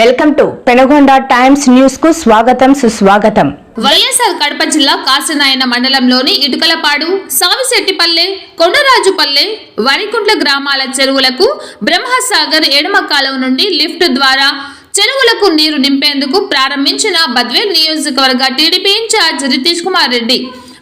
Welcome to Penagonda times న్యూస్కు స్వాగతం సుస్వాగతం. వైఎస్ఆర్ కడప జిల్లా కాసినాయన మండలంలోని ఇటుకలపాడు సావిశెట్టిపల్లె కొండరాజుపల్లె వరికుంట్ల గ్రామాల చెరువులకు బ్రహ్మసాగర్ ఎడమ కాలువ నుండి లిఫ్ట్ ద్వారా చెరువులకు నీరు నింపేందుకు ప్రారంభించిన బద్వేల్ నియోజకవర్గ టీడీపీ ఇన్ఛార్జ్ రితీష్ కుమార్ రెడ్డి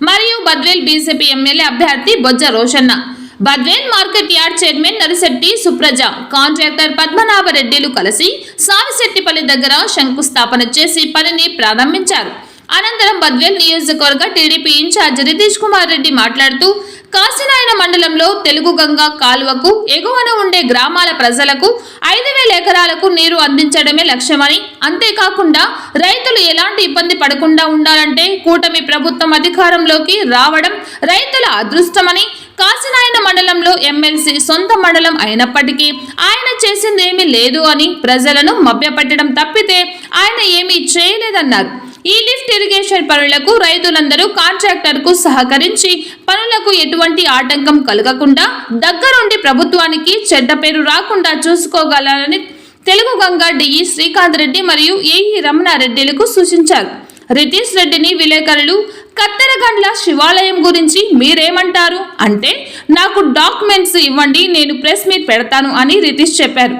మరియు బద్వేల్ బీజేపీ ఎమ్మెల్యే అభ్యర్థి Bojja Roshanna. Badvel market yard chairman Narisetti Supraja. Contractor పద్మనాభరెడ్డిలు కలిసి సావిశెట్టిపల్లి దగ్గర శంకుస్థాపన చేసి పనిని ప్రారంభించారు. అనంతరం బద్వేల్ నియోజకవర్గ టీడీపీ ఇన్ఛార్జ్ రితీష్ కుమార్ రెడ్డి మాట్లాడుతూ కాశీనాయన మండలంలో తెలుగు గంగా కాలువకు ఎగువన ఉండే గ్రామాల ప్రజలకు ఐదు వేల ఎకరాలకు నీరు అందించడమే లక్ష్యమని అంతేకాకుండా రైతులు ఎలాంటి ఇబ్బంది పడకుండా ఉండాలంటే కూటమి ప్రభుత్వం అధికారంలోకి రావడం రైతుల అదృష్టమని కాసినాయన మండలంలో ఎమ్మెల్సీ సొంత మండలం అయినప్పటికీ ఆయన చేసిందేమీ లేదు అని ప్రజలను మభ్యపెట్టడం తప్పితే ఆయన ఏమీ చేయలేదన్నారు. ఈ లిఫ్ట్ ఇరిగేషన్ పనులకు రైతులందరూ కాంట్రాక్టర్కు సహకరించి పనులకు ఎటువంటి ఆటంకం కలగకుండా దగ్గరుండి ప్రభుత్వానికి చెడ్డ పేరు రాకుండా చూసుకోగలరని తెలుగు గంగా డిఈ శ్రీకాంత్ రెడ్డి మరియు ఏఈ రమణారెడ్డిలకు సూచించారు. రితీష్ రెడ్డిని విలేకరులు కత్తెరగండ్ల శివాలయం గురించి మీరేమంటారు? అంటే నాకు డాక్యుమెంట్స్ ఇవ్వండి నేను ప్రెస్ మీట్ పెడతాను అని రితీష్ చెప్పారు.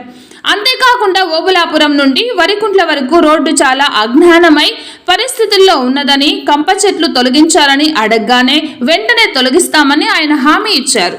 అంతేకాకుండా ఓబులాపురం నుండి వరికుంట్ల వరకు రోడ్డు చాలా అజ్ఞానమై పరిస్థితుల్లో ఉన్నదని కంప చెట్లు తొలగించాలని అడగగానే వెంటనే తొలగిస్తామని ఆయన హామీ ఇచ్చారు.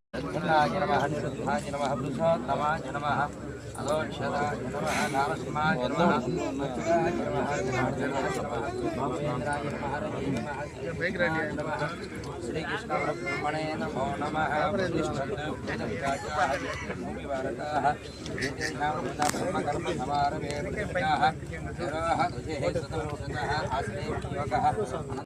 वीराय नमः निरुद्धाय नमः नमः अलोक्षदाय नमः नारसिंहाय नमः मथुराय नमो नमः